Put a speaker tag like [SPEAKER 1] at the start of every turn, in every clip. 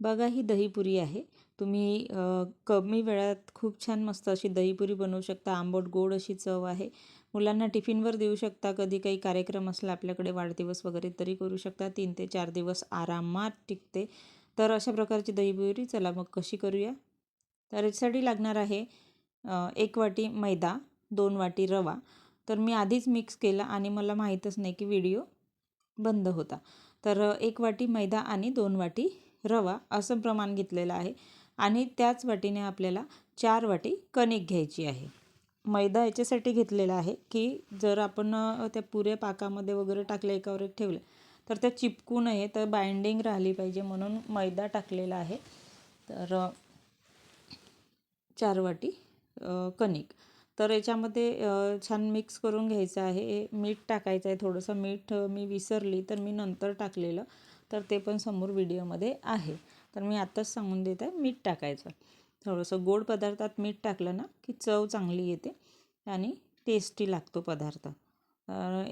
[SPEAKER 1] बघा ही दहीपुरी आहे. तुम्ही कमी वेळात खूप छान मस्त अशी दहीपुरी बनवू शकता. आंबट गोड अशी चव आहे. मुलांना टिफिनवर देऊ शकता. कधी काही कार्यक्रम असला आपल्याकडे वाढदिवस वगैरे तरी करू शकता. तीन ते चार दिवस आरामात टिकते. तर अशा प्रकारची दहीपुरी चला मग कशी करूया? तर याच्यासाठी लागणार आहे एक वाटी मैदा दोन वाटी रवा. तर मी आधीच मिक्स केला आणि मला माहीतच नाही की व्हिडिओ बंद होता. तर एक वाटी मैदा आणि दोन वाटी रवा असं प्रमाण घेतलेलं आहे आणि त्याच वाटीने आपल्याला चार वाटी कणिक घ्यायची आहे. मैदा याच्यासाठी घेतलेला आहे की जर आपण त्या पुऱ्या पाकामध्ये वगैरे टाकलं एकावर एक ठेवलं तर त्या चिपकू नये तर बाइंडिंग राहिली पाहिजे म्हणून मैदा टाकलेला आहे. तर चार वाटी कणिक. तर याच्यामध्ये छान मिक्स करून घ्यायचं आहे. मीठ टाकायचं आहे थोडंसं मीठ मी विसरली तर मी नंतर टाकलेलं. तर ते पण समोर व्हिडिओमध्ये आहे. तर मी आत्ताच सांगून देत आहे मीठ टाकायचं. थोडंसं गोड पदार्थात मीठ टाकलं ना की चव चांगली येते आणि टेस्टी लागतो पदार्थ.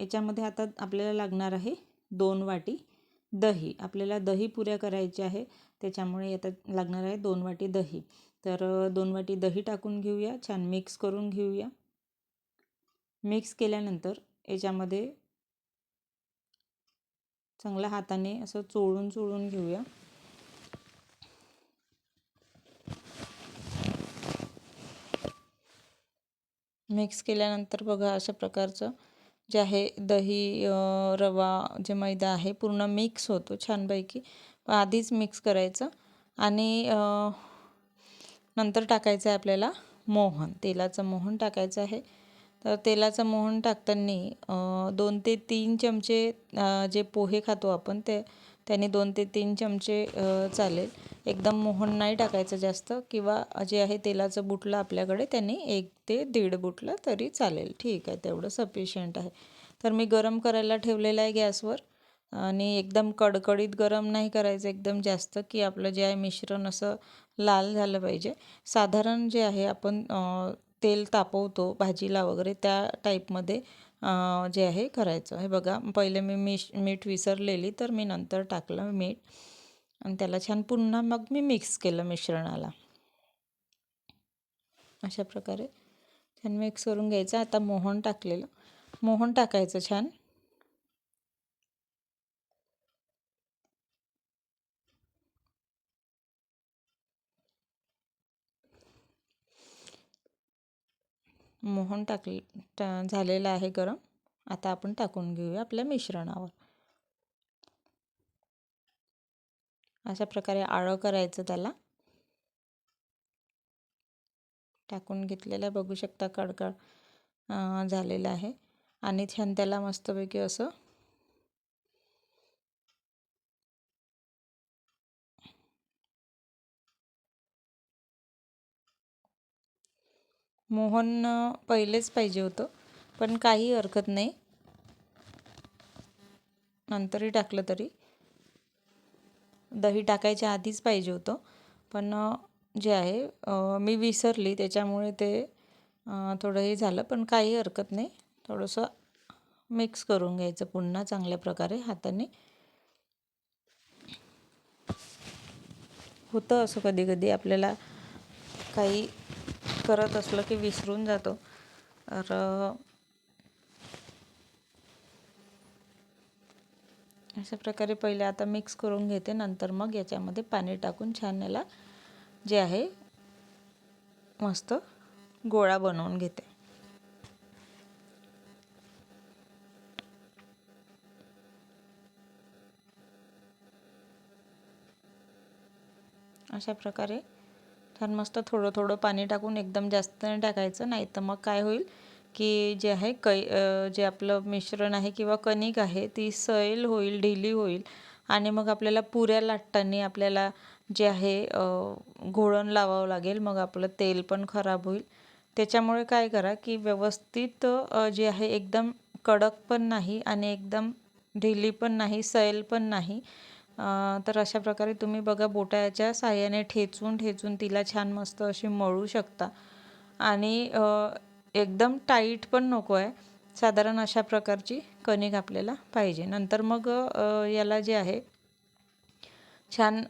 [SPEAKER 1] याच्यामध्ये आता आपल्याला लागणार आहे दोन वाटी दही. आपल्याला दही पुऱ्या करायची आहे त्याच्यामुळे आता लागणार आहे दोन वाटी दही. तर दोन वाटी दही टाकून घेऊया छान मिक्स करून घेऊया. मिक्स केल्यानंतर याच्यामध्ये चांगल्या हाताने असं चोळून चोळून घेऊया. मिक्स केल्यानंतर बघा अशा प्रकारचं जे आहे दही रवा जे मैदा आहे पूर्ण मिक्स होतो छानपैकी. आधीच मिक्स करायचं आणि नंतर टाकायचं आहे आपल्याला मोहन. तेलाचं मोहन टाकायचं आहे. तर तेलाचं मोहन टाकताना दोन ते तीन चमचे जे पोहे खातो आपण ते त्याने दोन ते तीन चमचे चालेल. एकदम मोहन नाही टाकायचं जास्त किंवा जे आहे तेलाचं बुटलं आपल्याकडे त्यांनी एक ते दीड बुटलं तरी चालेल. ठीक आहे तेवढं सफिशियंट आहे. तर मी गरम करायला ठेवलेलं आहे गॅसवर आणि एकदम कडकडीत गरम नाही करायचं एकदम जास्त की आपलं जे आहे मिश्रण असं लाल झालं पाहिजे. साधारण जे आहे आपण तेल तापवतो भाजीला वगैरे त्या टाईपमध्ये जे आहे करायचं. हे बघा पहिले मी मिश मीठ विसरलेली तर मी नंतर टाकलं मीठ आणि त्याला छान पुन्हा मग मी मिक्स केलं मिश्रणाला. अशा प्रकारे छान मिक्स करून घ्यायचं. आता मोहन टाकलेलं. मोहन टाकायचं छान. मोहन टाकले टा झालेलं आहे गरम. आता आपण टाकून घेऊया आपल्या मिश्रणावर. अशा प्रकारे आळं करायचं त्याला. टाकून घेतलेलं बघू शकता कडकड झालेलं आहे. आणि छान त्याला मस्तपैकी असं मोहन पहिलेच पाहिजे होतं. पण काही हरकत नाही. नंतरही टाकलं तरी. दही टाकायच्या आधीच पाहिजे होतं. पण जे आहे मी विसरली. त्याच्यामुळे ते थोडं हे झालं. पण काही हरकत नाही. थोडंसं मिक्स करून घ्यायचं. पुन्हा चांगल्या प्रकारे हाताने. होतं असं कधी कधी आपल्याला काही करत असलं की विसरून जातो. तर अशा प्रकारे पहिले आता मिक्स करून घेते. नंतर मग याच्यामध्ये पाणी टाकून छान याला जे आहे मस्त गोळा बनवून घेते. अशा प्रकारे छान मस्त थोडं थोडं पाणी टाकून एकदम जास्त नाही टाकायचं नाही तर मग काय होईल की जे आहे कै जे आपलं मिश्रण आहे किंवा कणिक आहे ती सैल होईल ढिली होईल आणि मग आपल्याला पुऱ्या लाटताना आपल्याला जे आहे घोळण लावावं लागेल मग आपलं तेल पण खराब होईल. त्याच्यामुळे काय करा की व्यवस्थित जे आहे एकदम कडक पण नाही आणि एकदम ढिली पण नाही सैल पण नाही तर अशा प्रकारे तुम्ही बघा बोटाच्या साह्याने ठेचून ठेचून तिला छान मस्त अशी मळू शकता. आणि एकदम टाईट पण नको आहे. साधारण अशा प्रकारची कणिक आपल्याला पाहिजे. नंतर मग याला जे आहे छान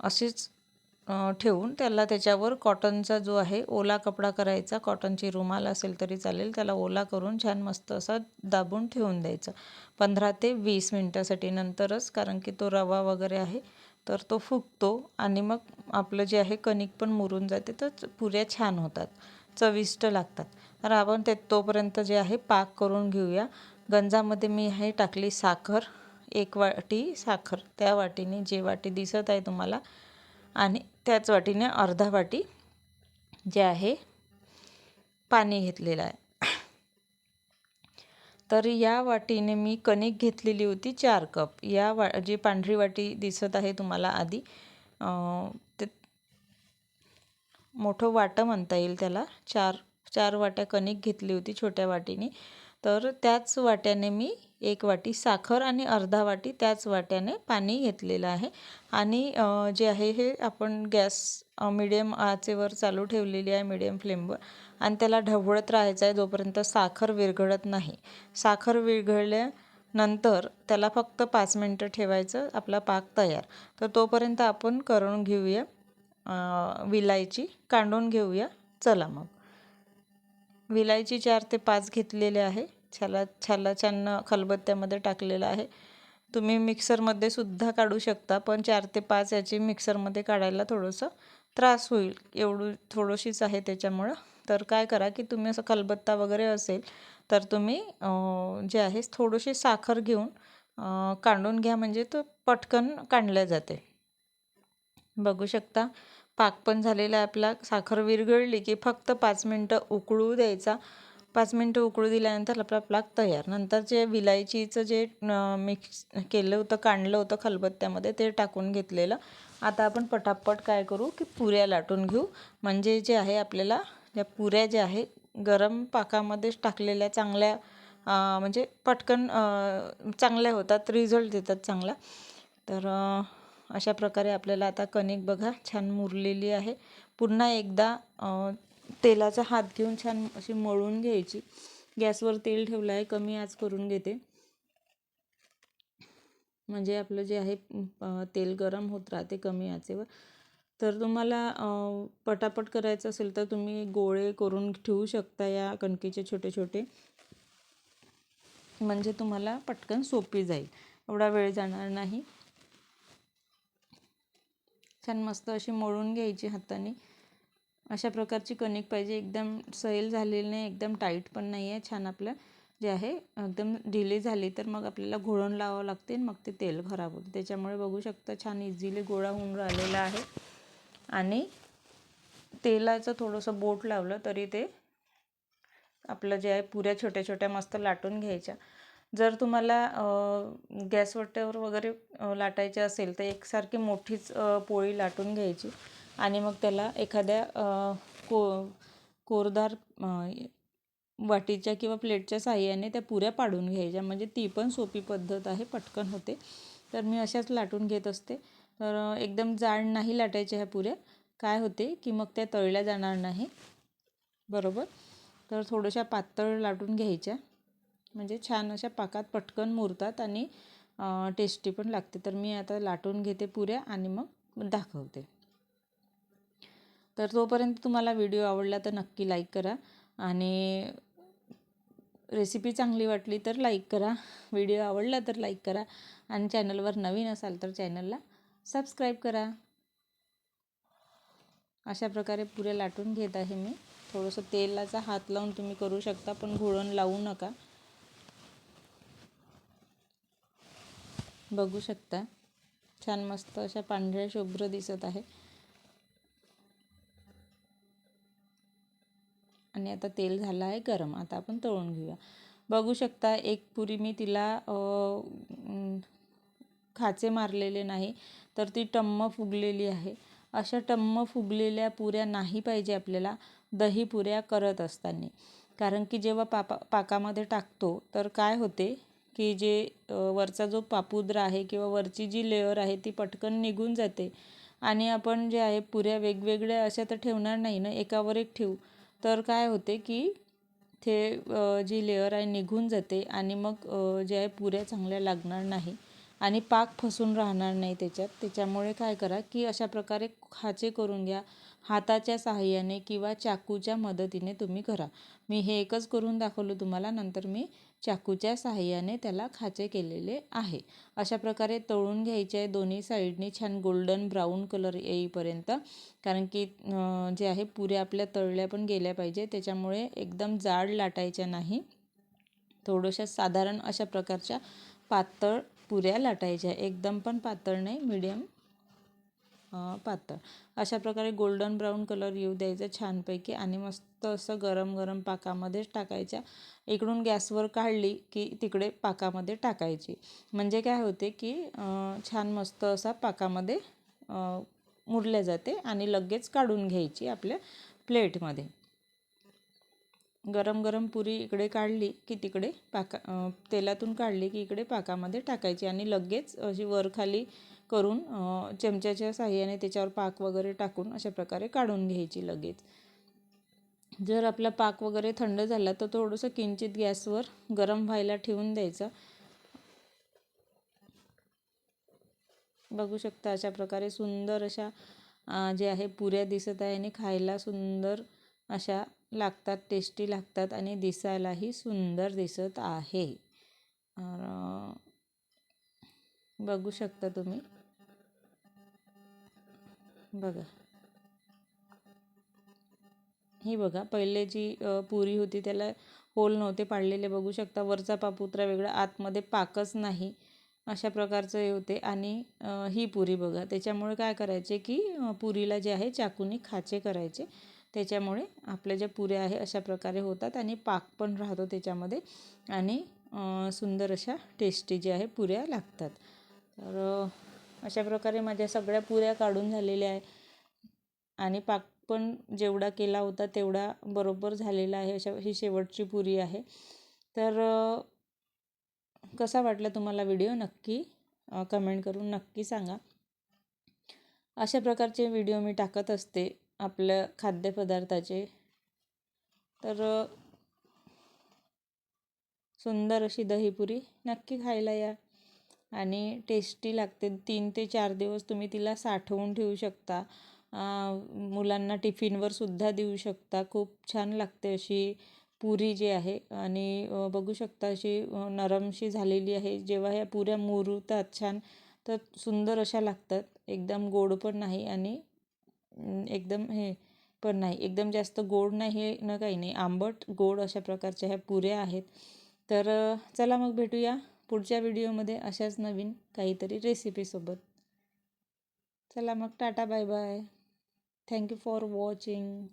[SPEAKER 1] अशीच ठेवून त्याला त्याच्यावर कॉटनचा जो आहे ओला कपडा करायचा कॉटनची रुमाल असेल तरी चालेल त्याला ओला करून छान मस्त असा दाबून ठेवून द्यायचा. पंधरा ते वीस मिनटासाठी नंतरच कारण की तो रवा वगैरे आहे तर तो फुगतो आणि मग आपलं जे आहे कणिक पण मुरून जाते तर पुऱ्या छान होतात चविष्ट लागतात. तर आपण ते तोपर्यंत जे आहे पाक करून घेऊया. गंजामध्ये मी आहे टाकली साखर एक वाटी साखर त्या वाटीने जे वाटी दिसत आहे तुम्हाला आणि त्याच वाटीने अर्धा वाटी जे आहे पाणी घेतलेलं आहे. तर या वाटीने मी कणिक घेतलेली होती चार कप. या वा जी पांढरी वाटी दिसत आहे तुम्हाला आधी ते मोठं वाटं म्हणता येईल त्याला. चार चार वाट्या कणिक घेतली होती छोट्या वाटीने. तर त्याच वाट्याने मी एक वाटी साखर आणि अर्धा वाटी त्याच वाट्याने पाणी घेतलेलं आहे. आणि जे आहे हे आपण गॅस मिडियम आचेवर चालू ठेवलेली आहे मिडियम फ्लेमवर आणि त्याला ढवळत राहायचं आहे जोपर्यंत साखर विरघळत नाही. साखर विरघळल्यानंतर त्याला फक्त पाच मिनटं ठेवायचं आपला पाक तयार. तर तोपर्यंत आपण करून घेऊया विलायची कांडून घेऊया. चला मग. विलायची चार ते पाच घेतलेले आहे. छाला छाला छान खलबत्त्यामध्ये टाकलेलं आहे. तुम्ही मिक्सरमध्ये सुद्धा काढू शकता पण चार ते पाच याची मिक्सरमध्ये काढायला थोडंसं त्रास होईल. एवढं थोडीशीच आहे त्याच्यामुळं. तर काय करा की तुम्ही असं खलबत्ता वगैरे असेल तर तुम्ही जे आहे थोडीशी साखर घेऊन काढून घ्या. म्हणजे तो पटकन काढल्या जाते. बघू शकता पाक पण झालेला आहे आपला. साखर विरघळली की फक्त पाच मिनटं उकळू द्यायचा. पाच मिनटं उकळू दिल्यानंतर आपला पाक तयार. नंतर जे विलायचीचं जे मिक्स केलं होतं काढलं होतं खलबत्त्यामध्ये ते टाकून घेतलेलं. आता आपण पटापट काय करू की पुऱ्या लाटून घेऊ. म्हणजे जे आहे आपल्याला या पुऱ्या ज्या आहे गरम पाकामध्येच टाकलेल्या चांगल्या म्हणजे पटकन चांगल्या होतात रिझल्ट देतात चांगला. तर अशा प्रकारे आपल्याला आता कणिक बघा छान मुरलेली आहे. पुन्हा एकदा तेलाचा हात घेऊन छान अशी मळून घ्यायची. गॅसवर तेल ठेवलं आहे कमी आच करून घेते. म्हणजे आपलं जे आहे तेल गरम होत राहते कमी आचेवर. तर तुम्हाला पटापट करायचं असेल तर तुम्ही गोळे करून ठेवू शकता या कणकेचे छोटे छोटे. म्हणजे तुम्हाला पटकन सोपी जाईल. एवढा वेळ जाणार नाही. छान मस्त अशी मळून घ्यायची हाताने. अशा प्रकारची कणिक पाहिजे. एकदम सैल झालेली नाही एकदम टाईट पण नाही आहे छान आपलं जे आहे एकदम ढिली झाली तर मग आपल्याला घोळण लावावं लागते मग ते तेल खराब होते. त्याच्यामुळे बघू शकता छान इझिली गोळा होऊन राहिलेला आहे. आणि तेलाचं थोडंसं बोट लावलं तरी ते आपलं जे आहे पुऱ्या छोट्या छोट्या मस्त लाटून घ्यायच्या. जर तुम्हाला गॅसवट्यावर वगैरे लाटायचे असेल तर एकसारखी मोठीच पोळी लाटून घ्यायची. आणि मग त्याला एखाद्या को कोरदार वाटीच्या किंवा प्लेटच्या साह्याने त्या पुऱ्या पाडून घ्यायच्या. म्हणजे ती पण सोपी पद्धत आहे पटकन होते. तर मी अशाच लाटून घेत असते. तर एकदम जाड नाही लाटायच्या ह्या पुऱ्या. काय होते की मग त्या तळल्या जाणार नाही. बरोबर? तर थोड्याशा पातळ लाटून घ्यायच्या. म्हणजे छान अशा पाकात पटकन मुरतात आणि टेस्टी पण लागते. तर मी आता लाटून घेते पुऱ्या आणि मग दाखवते. तर तोपर्यंत तुम्हाला व्हिडिओ आवडला तर नक्की लाईक करा. आणि रेसिपी चांगली वाटली तर लाईक करा. व्हिडिओ आवडला तर लाईक करा. आणि चॅनलवर नवीन असाल तर चॅनलला सबस्क्राईब करा. अशा प्रकारे पुरे लाटून घेत आहे मी. थोडंसं तेलाचा हात लावून तुम्ही करू शकता पण घोळण लावू नका. बघू शकता. छान मस्त अशा पांढऱ्या शुभ्र दिसत आहे. आणि आता तेल झालं आहे गरम. आता आपण तळून घेऊया. बघू शकता एक पुरी मी तिला खाचे मारलेले नाही तर ती टम्म फुगलेली आहे. अशा टम्म फुगलेल्या पुऱ्या नाही पाहिजे आपल्याला दही पुऱ्या करत असताना. कारण की जेव्हा पापा पाकामध्ये टाकतो तर काय होते की जे वरचा जो पापुद्रा आहे किंवा वरची जी लेअर आहे ती पटकन निघून जाते. आणि आपण जे आहे पुऱ्या वेगवेगळ्या अशा तर ठेवणार नाही ना एकावर एक ठेवू. तर काय होते की ते जी लेअर आहे निघून जाते आणि मग जे आहे पुऱ्या चांगल्या लागणार नाही. आणि पाक फसून राहणार नाही त्याच्यात. त्याच्यामुळे काय करा की अशा प्रकारे खाचे करून घ्या. हाताच्या सहाय्याने किंवा चाकूच्या मदतीने तुम्ही करा. मी हे एकच करून दाखवलं तुम्हाला नंतर मी चाकूच्या सहाय्याने त्याला खाचे केलेले आहे. अशा प्रकारे तळून घ्यायचे आहे दोन्ही साईडनी छान गोल्डन ब्राऊन कलर येईपर्यंत. कारण की जे आहे पुऱ्या आपल्या तळल्या पण गेल्या पाहिजे. त्याच्यामुळे एकदम जाड लाटायच्या नाही. थोड्याशा साधारण अशा प्रकारच्या पातळ पुऱ्या लाटायच्या. एकदम पण पातळ नाही मिडियम पातळ. अशा प्रकारे गोल्डन ब्राऊन कलर येऊ द्यायचा छानपैकी आणि मस्त असं गरम गरम पाकामध्येच टाकायच्या. इकडून गॅसवर काढली की तिकडे पाकामध्ये टाकायची. म्हणजे काय होते की छान मस्त असा पाकामध्ये मुरल्या जाते आणि लगेच काढून घ्यायची आपल्या प्लेटमध्ये गरम गरम पुरी इकडे काढली की तिकडे पाका तेलातून काढली की इकडे पाकामध्ये टाकायची आणि लगेच अशी वरखाली करून चमच्याच्या साह्याने त्याच्यावर पाक वगैरे टाकून अशा प्रकारे काढून घ्यायची लगेच. जर आपला पाक वगैरे थंड झाला तर थोडंसं किंचित गॅसवर गरम व्हायला ठेवून द्यायचं. बघू शकता अशा प्रकारे सुंदर अशा जे आहे पुऱ्या दिसत आहे आणि खायला सुंदर अशा लागतात टेस्टी लागतात आणि दिसायलाही सुंदर दिसत आहे. बघू शकता तुम्ही. बघा. ही बघा पहिले जी पुरी होती त्याला होल नव्हते पाडलेले बघू शकता. वरचा पापुत्रा वेगळा आतमध्ये पाकच नाही अशा प्रकारचं हे होते. आणि ही पुरी बघा. त्याच्यामुळे काय करायचे की पुरीला जे आहे चाकूनी खाचे करायचे. त्याच्यामुळे आपल्या ज्या पुऱ्या आहे अशा प्रकारे होतात आणि पाक पण राहतो त्याच्यामध्ये आणि सुंदर अशा टेस्टी जे आहे पुऱ्या लागतात. तर अशा प्रकारे माझ्या सगळ्या पुऱ्या काढून झालेल्या आहे. आणि पाक पण जेवढा केला होता तेवढा बरोबर झालेला आहे अशा ही शेवटची पुरी आहे. तर कसा वाटला तुम्हाला व्हिडिओ नक्की कमेंट करून नक्की सांगा. अशा प्रकारचे व्हिडिओ मी टाकत असते. आपल्या खाद्यपदार्थाचे. तर सुंदर अशी दहीपुरी नक्की खायला या. आणि टेस्टी लागते. तीन ते चार दिवस तुम्ही तिला साठवून ठेवू शकता. मुलांना टिफिनवर सुद्धा देऊ शकता. खूप छान लागते अशी पुरी जी आहे. आणि बघू शकता अशी नरमशी झालेली आहे. जेव्हा ह्या पुऱ्या मुरतात छान तर सुंदर अशा लागतात. एकदम गोड पण नाही आणि एकदम हे पण नाही एकदम जास्त गोड नाही हे न काही नाही. आंबट गोड अशा प्रकारच्या ह्या पुऱ्या आहेत. तर चला मग भेटूया पुढच्या व्हिडिओमध्ये अशाच नवीन काहीतरी रेसिपीसोबत चला मग tata bye bye thank you for watching